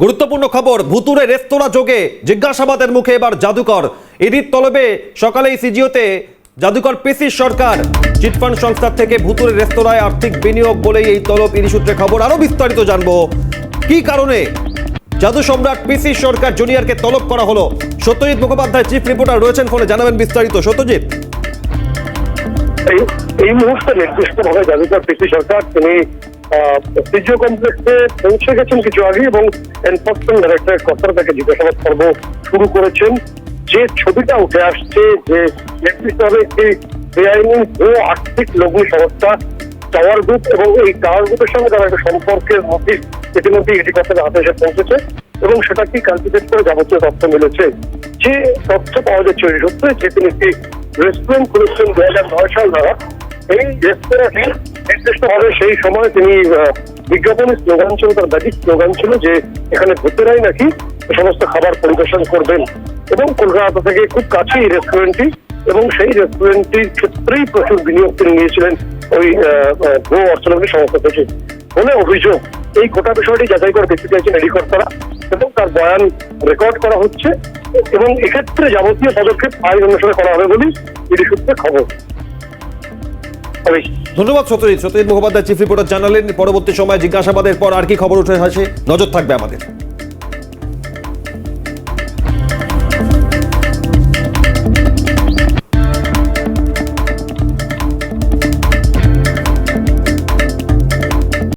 গুরুত্বপূর্ণ খবর ভুতুরে রেস্তোরাঁ যোগে জিজ্ঞাসাবাদের মুখে এবার জাদুকর। ইডির তলবে সকালেই সিজিওতে জাদুকর পিসির সরকার। চিটফান্ড সংস্থার থেকে ভুতুরে রেস্তোরাঁয় আর্থিক বিনিয়োগ বলেই এই তলব ইডি সূত্রে খবর। আরও বিস্তারিত জানব। কি কারণে জাদু সম্রাট পিসি সরকার জুনিয়রকে তলব করা হলো? সত্যজিৎ মুখোপাধ্যায় চিফ রিপোর্টার রয়েছেন ফোনে, জানাবেন বিস্তারিত। সত্যজিৎ। এই মুহূর্তে নির্দিষ্টভাবে জাদুকর পিসি সরকার, তিনি ফিজিও কমপ্লেক্সে পৌঁছে গেছেন কিছু আগে এবং এনফোর্সমেন্ট ডাইরেক্টরেট কর্তারা তাকে জিজ্ঞাসাবাদ শুরু করেছেন। যে ছবিটা উঠে আসছে, যে একটি বেআইনি আর্থিক সংস্থা টাওয়ার গ্রুপ এবং এই টাওয়ার গ্রুপের সঙ্গে তারা একটা সম্পর্কের মধ্যে ইতিমধ্যে এটি কর্তাদের হাতে এসে পৌঁছেছে এবং সেটাকে ক্যালকুলেট করে যাবতীয় তথ্য মিলেছে। যে তথ্য পাওয়া যাচ্ছে সূত্রে, যে তিনি একটি রেস্টুরেন্ট খুলেছেন দু হাজার নয় সাল দ্বারা এই রেস্তোরাঁটি নির্দিষ্টভাবে সেই সময় তিনি বিজ্ঞাপনের স্লোগান ছিল, তার ব্যাটিক স্লোগান ছিল যে এখানে ভূতেরাই নাকি সমস্ত খাবার পরিবেশন করবেন। এবং কলকাতা থেকে খুব কাছে এই রেস্টুরেন্টটি এবং সেই রেস্টুরেন্টটির ক্ষেত্রেই প্রচুর বিনিয়োগ তিনি নিয়েছিলেন ওই গো অর্থনৈতিক সংস্থা থেকে। বলে অভিযোগ, এই গোটা বিষয়টি যাচাই করে দেখতে চাইছেন এডি কর্তারা এবং তার বয়ান রেকর্ড করা হচ্ছে, এবং এক্ষেত্রে যাবতীয় পদক্ষেপ আইন অনুসারে করা হবে বলেই এটি সূত্রে খবর। ধন্যবাদ সত্যজিৎ। সত্যজিৎ মুখোপাধ্যায় চিফ রিপোর্টার জানালেন, পরবর্তী সময় জিজ্ঞাসাবাদের পর আর কি খবর উঠে আসে? নজর থাকবে আমাদের।